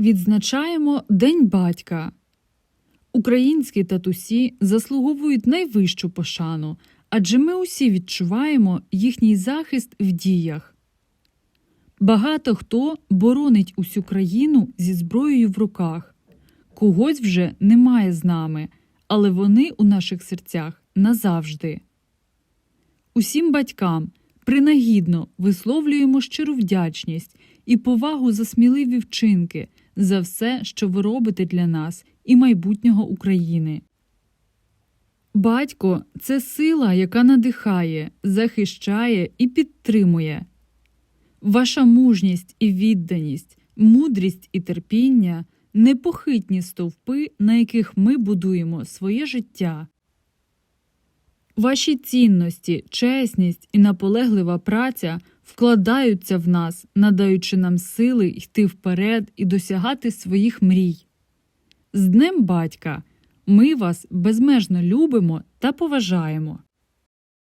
Відзначаємо День батька. Українські татусі заслуговують найвищу пошану, адже ми усі відчуваємо їхній захист в діях. Багато хто боронить усю країну зі зброєю в руках. Когось вже немає з нами, але вони у наших серцях назавжди. Усім батькам принагідно висловлюємо щиру вдячність і повагу за сміливі вчинки, за все, що ви робите для нас і майбутнього України. Батько це сила, яка надихає, захищає і підтримує. Ваша мужність і відданість, мудрість і терпіння непохитні стовпи, на яких ми будуємо своє життя. Ваші цінності, чесність і наполеглива праця вкладаються в нас, надаючи нам сили йти вперед і досягати своїх мрій. З Днем Батька! Ми вас безмежно любимо та поважаємо.